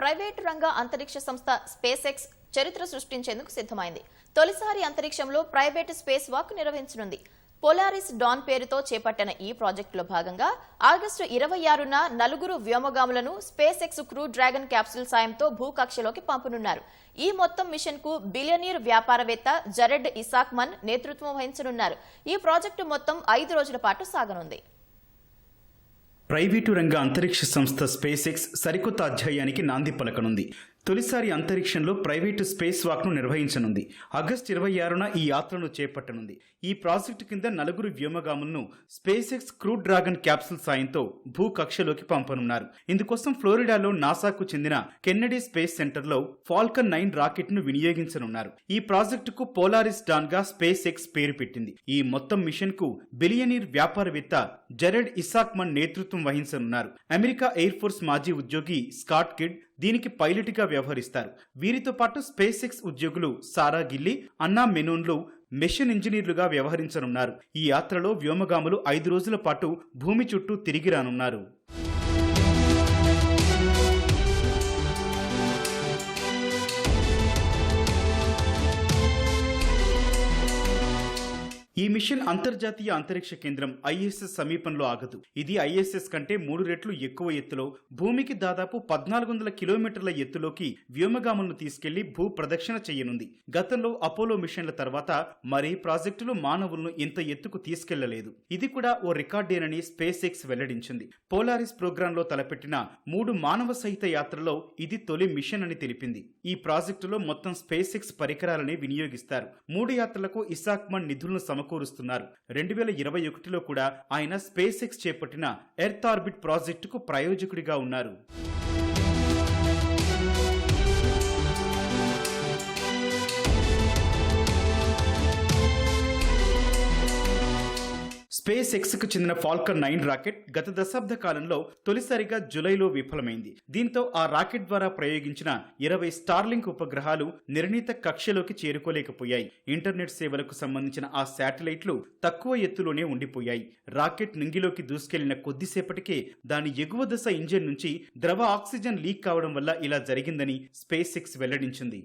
Private రంగ అంతరిక్ష సంస్థ స్పేస్ ఎక్స్ చరిత్ర సృష్టించేందుకు సిద్ధమైంది. తొలిసారి అంతరిక్షంలో ప్రైవేటు స్పేస్ వాక్ నిర్వహించనుంది. పొలారిస్ డాన్ పేరుతో చేపట్టిన ఈ ప్రాజెక్టులో భాగంగా ఆగస్టు ఇరవై ఆరున నలుగురు వ్యోమగాములను space X crew dragon capsule సాయంతో భూకక్షలోకి పంపనున్నారు. ఈ మొత్తం మిషన్కు బిలియనీర్ వ్యాపారవేత్త జరెడ్ ఇసాక్మన్ నేతృత్వం వహించనున్నారు. ఈ ప్రాజెక్టు మొత్తం ఐదు రోజుల పాటు సాగనుంది. ప్రైవేటు రంగ అంతరిక్ష సంస్థ స్పేసెక్స్ సరికొత్త అధ్యాయానికి నాంది పలకనుంది. తొలిసారి అంతరిక్షంలో ప్రైవేటు స్పేస్ వాక్ను నిర్వహించనుంది. ఆగస్టు ఇరవై ఆరున ఈ యాత్రను చేపట్టనుంది. ఈ ప్రాజెక్టు కింద నలుగురు వ్యోమగాములను space X crew dragon capsule సాయంతో భూ కక్షలోకి పంపనున్నారు. ఇందుకోసం ఫ్లోరిడాలో నాసాకు చెందిన కెన్నడీ స్పేస్ సెంటర్లో ఫాల్కన్ నైన్ రాకెట్ను వినియోగించనున్నారు. ఈ ప్రాజెక్టుకు పోలారిస్ డాన్గా స్పేస్ ఎక్స్ పేరు పెట్టింది. ఈ మొత్తం మిషన్కు బిలియనీర్ వ్యాపారవేత్త జెరెడ్ ఇసాక్మన్ నేతృత్వం వహించనున్నారు. అమెరికా ఎయిర్ ఫోర్స్ మాజీ ఉద్యోగి స్కాట్ కిడ్ దీనికి పైలట్గా వ్యవహరిస్తారు. వీరితో పాటు స్పేస్ ఎక్స్ ఉద్యోగులు సారా గిల్లీ అన్నా మెనూన్లు మెషిన్ ఇంజనీర్లుగా వ్యవహరించనున్నారు. ఈ యాత్రలో వ్యోమగాములు ఐదు రోజుల పాటు భూమి చుట్టూ తిరిగి రానున్నారు. ఈ మిషన్ అంతర్జాతీయ అంతరిక్ష కేంద్రం ఐఎస్ఎస్ సమీపంలో ఆగదు. ఇది ఐఎస్ఎస్ కంటే మూడు రెట్లు ఎక్కువ ఎత్తులో భూమికి దాదాపు పద్నాలుగు వందల కిలోమీటర్ల ఎత్తులోకి వ్యోమగాములను తీసుకెళ్ళి భూ ప్రదక్షిణ చేయనుంది. గతంలో అపోలో మిషన్ల తర్వాత మరే ప్రాజెక్టులు మానవులను ఇంత ఎత్తుకు తీసుకెళ్ళలేదు. ఇది కూడా ఓ రికార్డేనని స్పేస్ ఎక్స్ వెల్లడించింది. పోలారిస్ ప్రోగ్రాంలో తలపెట్టిన మూడు మానవ సహిత యాత్రలో ఇది తొలి మిషన్ అని తెలిపింది. ఈ ప్రాజెక్టులో మొత్తం స్పేస్ ఎక్స్ పరికరాలని వినియోగిస్తారు. మూడు యాత్రలకు ఇసాక్మన్ నిధులను సమకూరుస్తున్నారు. రెండు వేల ఇరవై ఒకటిలో కూడా ఆయన స్పేస్ ఎక్స్ చేపట్టిన ఎర్త్ ఆర్బిట్ ప్రాజెక్టుకు ప్రాయోజకుడిగా ఉన్నారు. స్పేస్ ఎక్స్కు చెందిన ఫాల్కన్ నైన్ రాకెట్ గత దశాబ్ద కాలంలో తొలిసారిగా జులైలో విఫలమైంది. దీంతో ఆ రాకెట్ ద్వారా ప్రయోగించిన ఇరవై స్టార్లింక్ ఉపగ్రహాలు నిర్ణీత కక్షలోకి చేరుకోలేకపోయాయి. ఇంటర్నెట్ సేవలకు సంబంధించిన ఆ శాటిలైట్లు తక్కువ ఎత్తులోనే ఉండిపోయాయి. రాకెట్ నింగిలోకి దూసుకెళ్ళిన కొద్దిసేపటికే దాని ఎగువ దశ ఇంజిన్ నుంచి ద్రవ ఆక్సిజన్ లీక్ కావడం వల్ల ఇలా జరిగిందని స్పేస్ ఎక్స్ వెల్లడించింది.